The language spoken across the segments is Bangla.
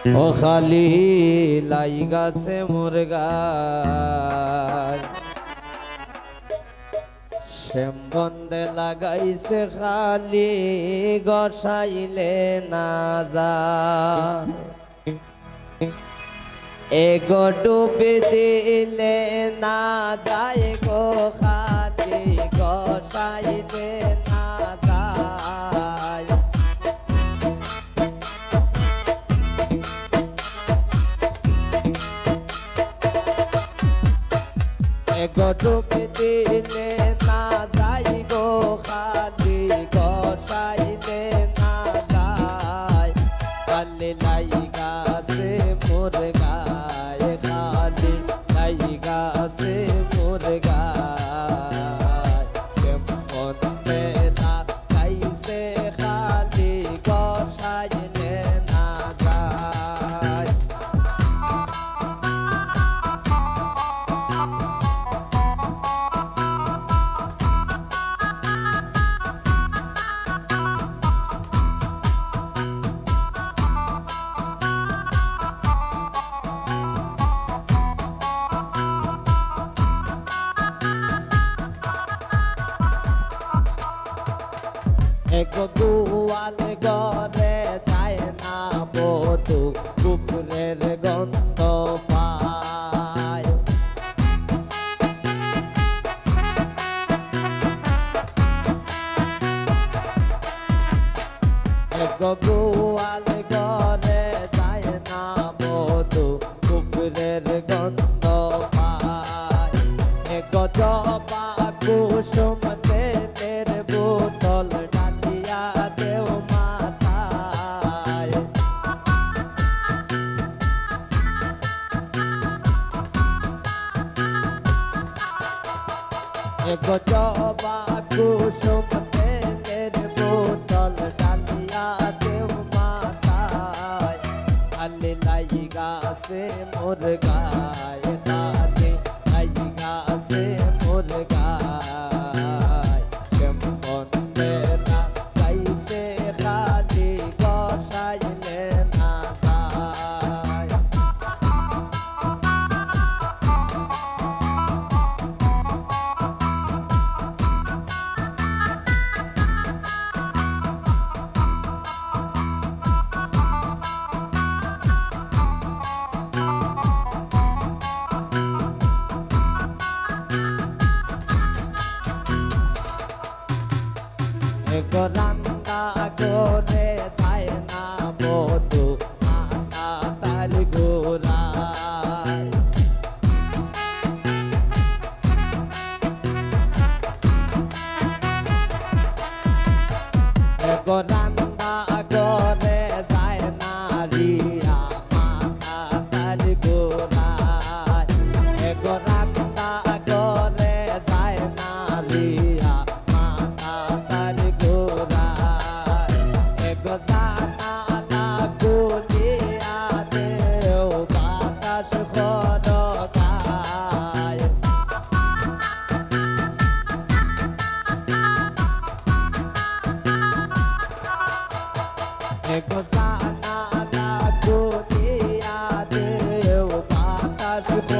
ও খালি লাই গাছে মুরগা শ্যাম বন্দে লাগাইছে খালি গসাইলে না যা এগো ডুবে দিলে না যায় গো খালি গসাইলে বধু কুকুরের গন্ধ পায়। গোয়াল গরে যায় না বধু কুকুরের গন্ধ পায়। এক কুসুম এক জবা কুসুম তেলের বোতল ডালিয়া দেও মাথায়। আলে গাছে মোর গায়ে but I. গোসা না না দুনিয়াতে বাতাস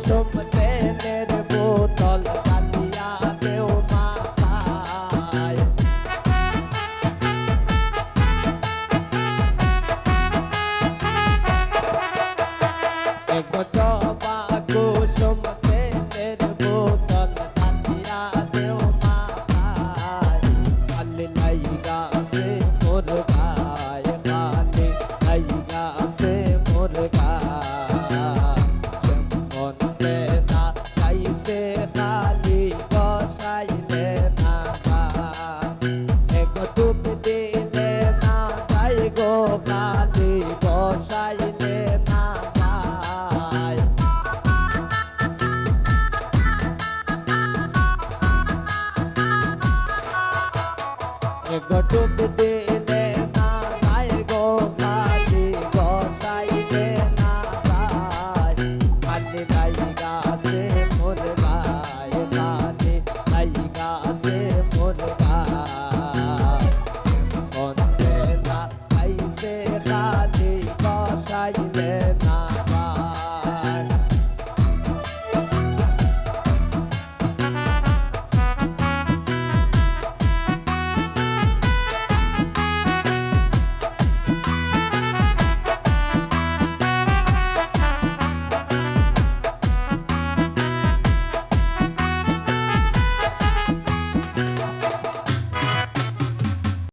কুসুম ঘটুক দে দে না গায় দে না গায় কালে গাই গাছে মোর গায় কালে গাই গাছে দে না গাইছে দে